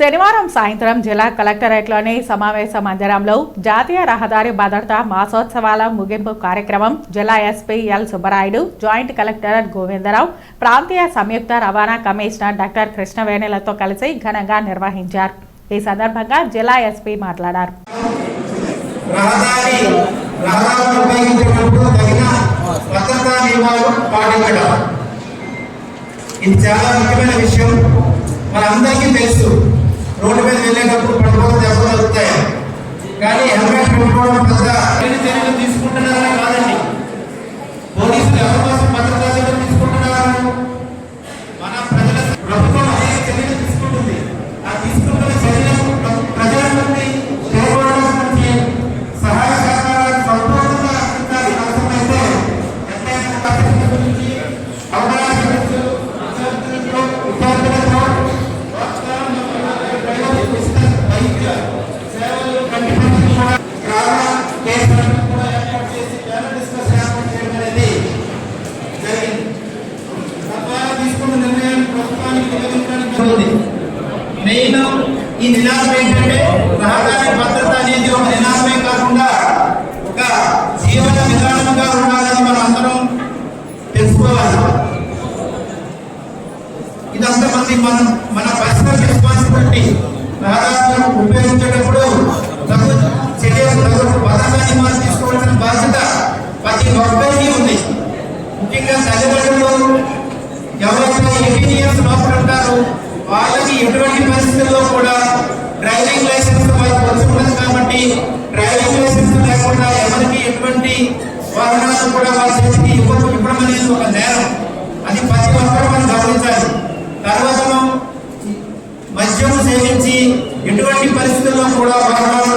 శనివారం సాయంత్రం జిల్లా కలెక్టరేట్లోని సమావేశ మందిరంలో జాతీయ రహదారి భద్రతా మాసోత్సవాల ముగింపు కార్యక్రమం జిల్లా SP L Subbarayudu joint collector Govindarao ప్రాంతీయ సంయుక్త రవాణా కమిషనర్ డాక్టర్ కృష్ణవేణులతో కలిసి ఘనంగా నిర్వహించారు. ఈ సందర్భంగా జిల్లా ఎస్పీ మాట్లాడారు. ఇది చాలా ముఖ్యమైన విషయం. మనందరికీ తెలుసు రోడ్డు మీద వెళ్ళేటప్పుడు పడిపోతే దెబ్బలు వస్తాయి కానీ హెల్మెట్ పెట్టుకోవడం పెద్ద ఎన్ని చర్యలు తీసుకుంటున్నారని కాదండి. పోలీసులు ఎవరి నినాదం ఏంటంటే రహదారి భద్రత అనేది ఒక నినాదమే కాకుండా ఒక జీవన విధానంగా ఉండాలని మనం అందరం తెలుసుకోవాలి. ఇదంతా మంది మనం వాళ్ళకి ఎటువంటి పరిస్థితుల్లో కూడా డ్రైవింగ్ లైసెన్స్ వాళ్ళకి కాబట్టి డ్రైవింగ్ లైసెన్స్ లేకుండా ఎవరికి ఎటువంటి వాహనాలు కూడా వాళ్ళ చేతికి ఇవ్వడం ఇవ్వడం అనేది ఒక నేరం. అది ప్రతి ఒక్కరూ మనం గమనించాలి. తర్వాత మద్యం సేవించి ఎటువంటి పరిస్థితుల్లో కూడా వాహనాలు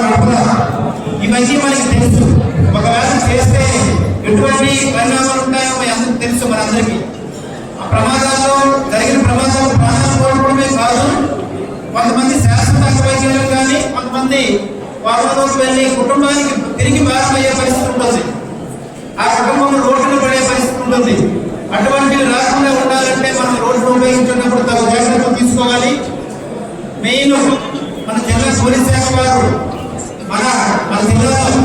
కొంతమంది వాళ్ళలోకి వెళ్ళి కుటుంబానికి తిరిగి భారమయ్యే పరిస్థితి ఉంటుంది. ఆ కుటుంబం రోడ్డున పడే పరిస్థితి ఉంటుంది. అటువంటివి రాకుండా ఉండాలంటే మనం రోడ్లు ఉపయోగించినప్పుడు తగు జాగ్రత్తలు తీసుకోవాలి. మెయిన్ మన జిల్లా పోలీస్ శాఖ వారు మన మన జిల్లాలో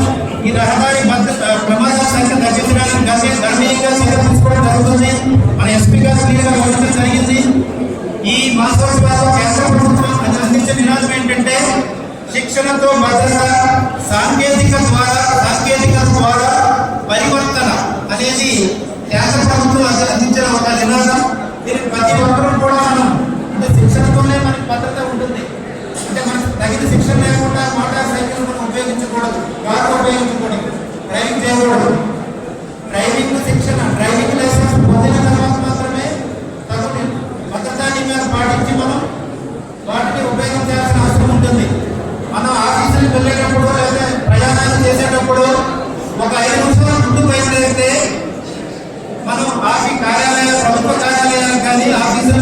ఈ రహదారి భద్రత ప్రమాదాల సంఖ్య తగ్గించడానికి గణనీయంగా చర్య తీసుకోవడం జరుగుతుంది. మన ఎస్పీ గారు జరిగింది. ఈ మాస్టర్ సాంకేతిక ద్వారా సాంకేతిక ద్వారా పరివర్తన అనేది కేంద్ర ప్రభుత్వం అందించిన ఒక నినాదం. దీనికి ప్రతి ఒక్కరూ కూడా మనం అంటే శిక్షణతోనే మనకి భద్రత ఉంటుంది. అంటే మనకు తగిన శిక్షణ లేకుండా మోటార్ సైకిల్ మనం ఉపయోగించకూడదు కారు ఉపయోగించకూడదు డ్రైవింగ్ చేయకూడదు. డ్రైవింగ్ శిక్షణ డ్రైవింగ్ లైసెన్స్ పొందిన తర్వాత మాత్రమే తగు భద్రతా నియమాలు పాటించి మనం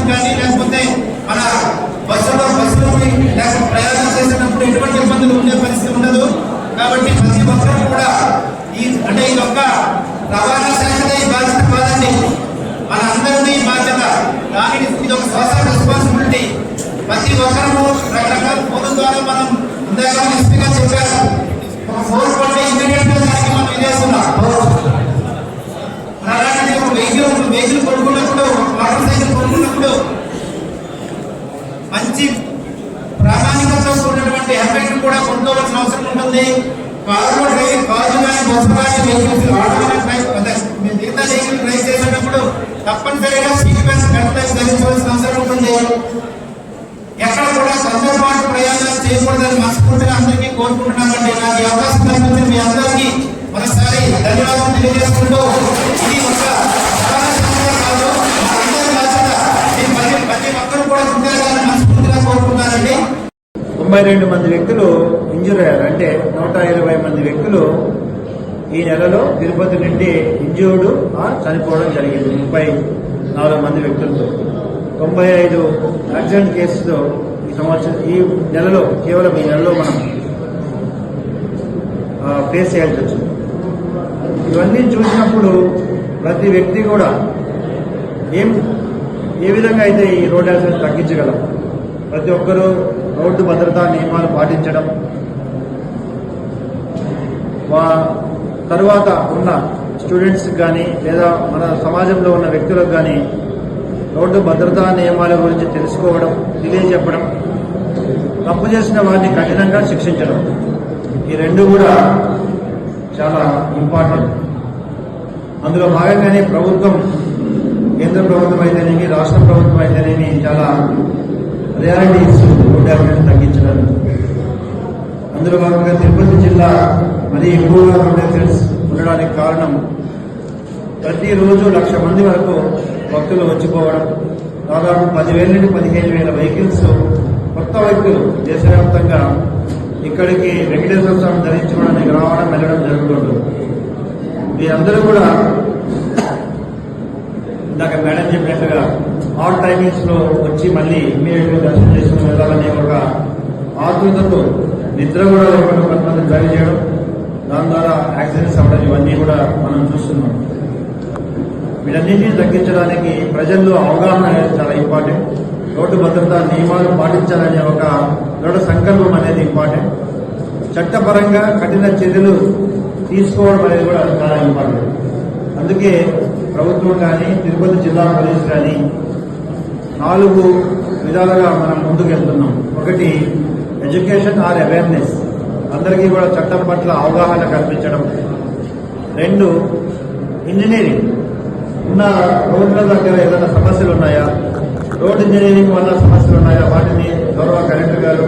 కానీ లేకపోతే మన బస్సులో బస్సులో లేకపోతే ప్రయాణం చేసినప్పుడు ఎటువంటి ఇబ్బందులు ఉండే పరిస్థితి ఉండదు. కాబట్టి ప్రతి ఒక్కరూ కూడా ఈ అంటే ఇది ఒక్క రవాణా శాఖదే బాధ్యత కాదండి. మన అందరినీ బాధ్యత దానిని ఇది ఒక సోషల్ రెస్పాన్సిబిలిటీ. ప్రతి ఒక్కరూ రకరకాల ఫోన్ ద్వారా మనం ఇందాక మన చెప్పారు. ఒక ఫోన్ కొట్టి ఇమీడియట్గా దానికి మనం ఇదేస్తున్నాం అలాంటి ఒక వెహికల్ వెహికల్ మంచి ప్రామాణికతో కూడినటువంటి హెల్మెట్ కూడా కొనుక్కోవాల్సిన అవసరం ఉంటుంది. కారులో డ్రైవింగ్ కారు కానీ బస్సు కానీ వెహికల్స్ ఆటో మిగతా వెహికల్ డ్రైవ్ చేసేటప్పుడు తప్పనిసరిగా సీట్ బెల్ట్ కరెక్ట్ ధరించవలసిన అవసరం ఉంటుంది. ఎక్కడ కూడా సందర్భాటు ప్రయాణాలు చేయకూడదని మనస్ఫూర్తిగా అందరికీ కోరుకుంటున్నామండి నాకు అవకాశం కల్పించిన మీ అందరికీ ఒకసారి ధన్యవాదాలు తెలియజేసుకుంటూ ఇది ఒక ముప్పై రెండు మంది వ్యక్తులు ఇంజూర్ అయ్యారు. అంటే నూట ఇరవై మంది వ్యక్తులు ఈ నెలలో తిరుపతి నుండి ఇంజూర్డ్ చనిపోవడం జరిగింది. ముప్పై నాలుగు మంది వ్యక్తులతో. తొంభై ఐదు యాక్సిడెంట్ కేసుతో ఈ సంవత్సరం ఈ నెలలో కేవలం ఈ నెలలో మనం ఫేస్ చేయాల్సి వచ్చింది. ఇవన్నీ చూసినప్పుడు ప్రతి వ్యక్తి కూడా ఏం ఏ విధంగా అయితే ఈ రోడ్ యాక్సిడెంట్ తగ్గించగలం? ప్రతి ఒక్కరూ రోడ్డు భద్రతా నియమాలు పాటించడం వా తరువాత ఉన్న స్టూడెంట్స్కి కానీ లేదా మన సమాజంలో ఉన్న వ్యక్తులకు కానీ రోడ్డు భద్రతా నియమాల గురించి తెలుసుకోవడం తెలియజెప్పడం తప్పు చేసిన వారిని కఠినంగా శిక్షించడం. ఈ రెండు కూడా చాలా ఇంపార్టెంట్ అందులో భాగంగానే ప్రభుత్వం కేంద్ర ప్రభుత్వం అయితేనేమి రాష్ట్ర ప్రభుత్వం అయితేనేమి చాలా రియాలిటీ ఇస్తుంది రోడ్డు తగ్గించడం. అందులో భాగంగా తిరుపతి జిల్లా మరీ ఎక్కువగా రోడ్ యాక్సిడెంట్స్ ఉండడానికి కారణం ప్రతిరోజు లక్ష మంది వరకు భక్తులు వచ్చిపోవడం. దాదాపు పదివేల నుండి పదిహేను వేల వెహికల్స్ కొత్త వ్యక్తులు దేశవ్యాప్తంగా ఇక్కడికి వెంకటేశ్వర స్వామి ధరించుకోవడానికి రావడం వెళ్ళడం జరుగుతుంటుంది వీరందరూ కూడా ఇందాక మేడం చెప్పినట్టుగా ఆల్ టైమింగ్స్లో వచ్చి మళ్ళీ ఇమీడియట్ దర్శనం చేసుకుని వెళ్ళాలనే ఒక ఆతృతతో నిద్ర కూడా లేకుండా కొంతమంది డ్రైవ్ చేయడం దాని ద్వారా యాక్సిడెంట్స్ అవ్వడం ఇవన్నీ కూడా మనం చూస్తున్నాం. వీటన్నింటినీ తగ్గించడానికి ప్రజల్లో అవగాహన అనేది చాలా ఇంపార్టెంట్. రోడ్డు భద్రతా నియమాలు పాటించాలనే ఒక దృఢ సంకల్పం అనేది ఇంపార్టెంట్. చట్టపరంగా కఠిన చర్యలు తీసుకోవడం అనేది కూడా చాలా ఇంపార్టెంట్. అందుకే ప్రభుత్వం కానీ తిరుపతి జిల్లా పోలీస్ కానీ నాలుగు విధాలుగా మనం ముందుకెళ్తున్నాం. ఒకటి ఎడ్యుకేషన్ ఆర్ అవేర్నెస్. అందరికీ కూడా చట్టం పట్ల అవగాహన కల్పించడం. రెండు ఇంజనీరింగ్. ఉన్న రోడ్ల దగ్గర ఏదైనా సమస్యలు ఉన్నాయా రోడ్ ఇంజనీరింగ్ వల్ల సమస్యలు ఉన్నాయా వాటిని గౌరవ కలెక్టర్ గారు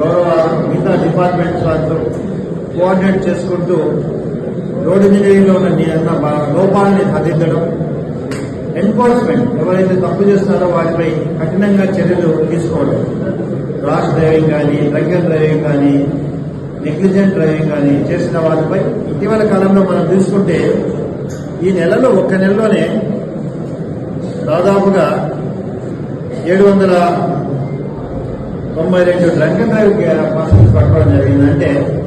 గౌరవ మిగతా డిపార్ట్మెంట్స్ వారితో కోఆర్డినేట్ చేసుకుంటూ రోడ్ ఇంజనీరింగ్లో ఉన్న లోపాలని సాధించడం ఎన్ఫోర్స్మెంట్ ఎవరైతే తప్పు చేస్తున్నారో వాటిపై కఠినంగా చర్యలు తీసుకోవడం. రాష్ డ్రైవింగ్ కానీ డ్రంక్ డ్రైవింగ్ కానీ నెగ్లిజెంట్ డ్రైవింగ్ కానీ చేసిన వాటిపై ఇటీవల కాలంలో మనం చూసుకుంటే ఈ నెలలో ఒక్క నెలలోనే దాదాపుగా ఏడు వందల తొంభై రెండు డ్రంక్ అండ్ డ్రైవ్ పర్సన్స్ పట్టుకోవడం జరిగిందంటే